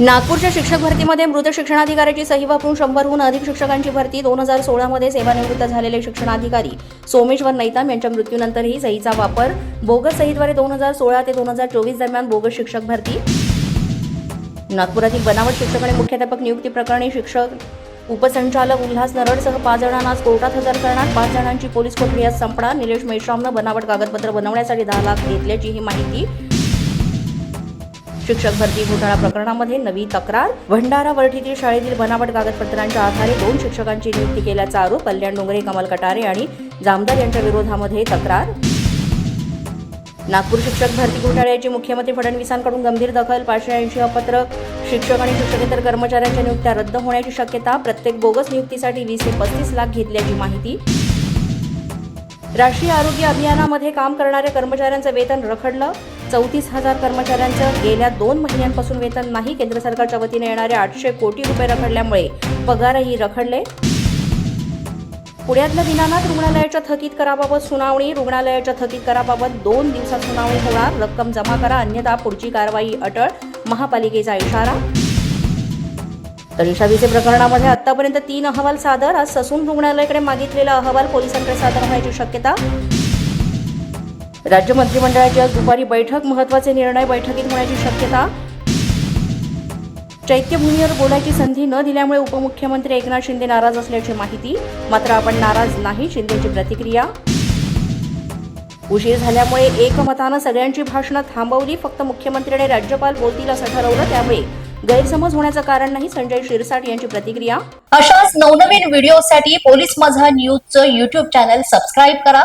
नागपूरच्या शिक्षक भरतीमध्ये मृत शिक्षणाधिकाऱ्याची सही वापरून शंभरहून अधिक शिक्षकांची भरती. दोन हजार सोळामध्ये सेवानिवृत्त झालेले शिक्षणाधिकारी सोमेश्वर नैताम यांच्या मृत्यूनंतरही सहीचा वापर. बोगस सहीद्वारे दोन हजार सोळा ते दोन हजार चोवीस दरम्यान बोगस शिक्षक भरती. नागपुरातील बनावट शिक्षक आणि मुख्याध्यापक नियुक्ती प्रकरणी शिक्षक उपसंचालक उल्हास नरडसह पाच जणांना आज कोर्टात हजर करणार पाच जणांची पोलीस कोठडी आज संपणार. निलेश मेश्रामनं बनावट कागदपत्र बनवण्यासाठी दहा लाख घेतल्याची ही माहिती शिक्षक भरती घोटाळा प्रकरणामध्ये नवी तक्रार. भंडारा वरठीतील शाळेतील बनावट कागदपत्रांच्या आधारे दोन शिक्षकांची नियुक्ती केल्याचा आरोप कल्याण डोंगरे कमल कटारे आणि जामदार यांच्या विरोधामध्ये तक्रार. नागपूर शिक्षक भरती घोटाळ्याची मुख्यमंत्री फडणवीसांकडून गंभीर दखल पाचशे ऐंशी अपत्र शिक्षक आणि शिक्षकेतर कर्मचाऱ्यांच्या नियुक्त्या रद्द होण्याची शक्यता प्रत्येक बोगस नियुक्तीसाठी वीस ते पस्तीस लाख घेतल्याची माहिती. राष्ट्रीय आरोग्य अभियानामध्ये काम करणाऱ्या कर्मचाऱ्यांचं वेतन रखडलं. चौतीस हजार कर्मचाऱ्यांचं गेल्या दोन महिन्यांपासून वेतन नाही. केंद्र सरकारच्या वतीने येणारे आठशे कोटी रुपये रखडल्यामुळे पगारही रखडले. पुण्यातल्या दिनानाथ रुग्णालयाच्या थकीत कराबाबत सुनावणी रुग्णालयाच्या थकीत कराबाबत दोन दिवसात सुनावणी होणार. रक्कम जमा करा अन्यथा पुढची कारवाई अटळ. महापालिकेचा इशारा. तर प्रकरणामध्ये आतापर्यंत तीन अहवाल सादर. आज ससून रुग्णालयाकडे मागितलेला अहवाल पोलिसांकडे सादर होण्याची शक्यता. राज्य मंत्रिमंडळाची आज दुपारी बैठक महत्त्वाचे निर्णय बैठकीत होण्याची शक्यता. चैत्यभूमीवर बोलायची संधी न दिल्यामुळे उपमुख्यमंत्री एकनाथ शिंदे नाराज असल्याची माहिती. मात्र आपण नाराज नाही शिंदेची प्रतिक्रिया. उशीर झाल्यामुळे एकमतानं सगळ्यांची भाषणं थांबवली. फक्त मुख्यमंत्री आणि राज्यपाल बोलतील असं ठरवलं त्यामुळे गैरसमज होण्याचं कारण नाही संजय शिरसाट यांची प्रतिक्रिया. अशाच नवनवीन व्हिडिओसाठी पोलीस माझा न्यूजचं युट्यूब चॅनल सबस्क्राईब करा.